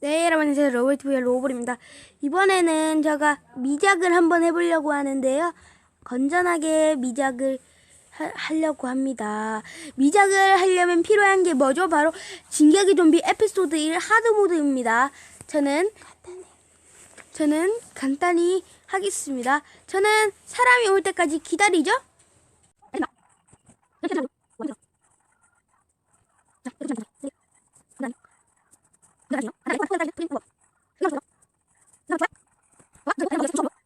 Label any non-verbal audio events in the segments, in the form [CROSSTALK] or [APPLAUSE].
네, 여러분 안녕하세요. 로봇TV의 로봇입니다. 이번에는 제가 미작을 한번 해보려고 하는데요. 건전하게 미작을 하, 하려고 합니다. 미작을 하려면 필요한 게 뭐죠? 바로 진격의 좀비 에피소드 1 하드모드입니다. 저는 저는 간단히 하겠습니다. 저는 사람이 올 때까지 기다리죠? [LAUGHS]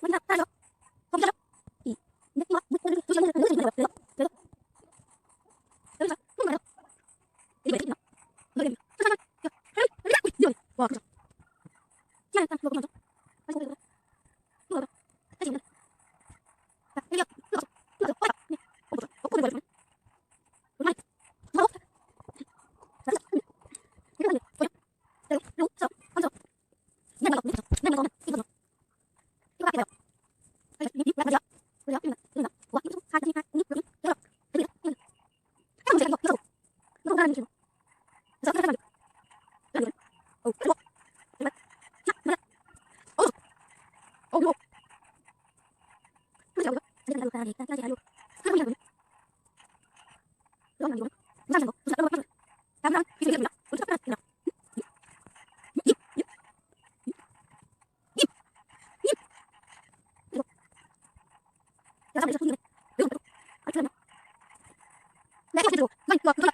Bueno, claro. [LAUGHS] Wah, 어이구 그러지 말고 자기 달라고 가야 돼 까지 알고 하고 있는 거야 너는 이거 무슨 거 무슨 거 담당 이제 이거 우리 첫 번째 야, 잠깐만, 이거 손이 왜? 왜 이거? 아, 잠깐만. 내가 해주고, 넌 이거, 이거.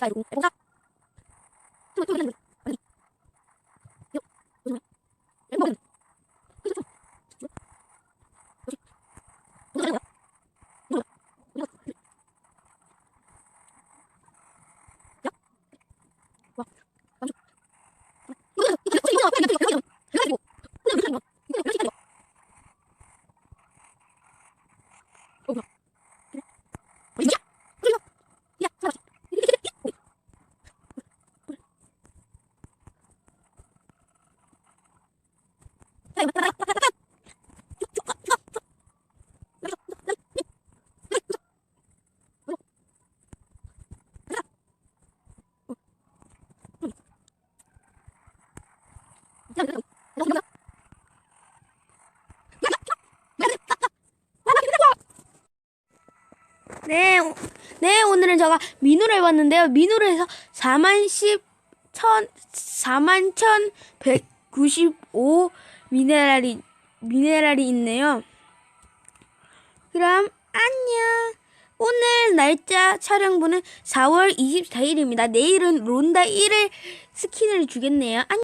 Phải đúng, 这么、这么 네, 오- 네, 오늘은 제가 민우를 해봤는데요. 민우를 해서 4만 10, 1000, 4만 1195 미네랄이, 미네랄이 있네요. 그럼, 안녕. 오늘 날짜 촬영분은 4월 24일입니다. 내일은 론다 1을 스킨을 주겠네요. 안녕.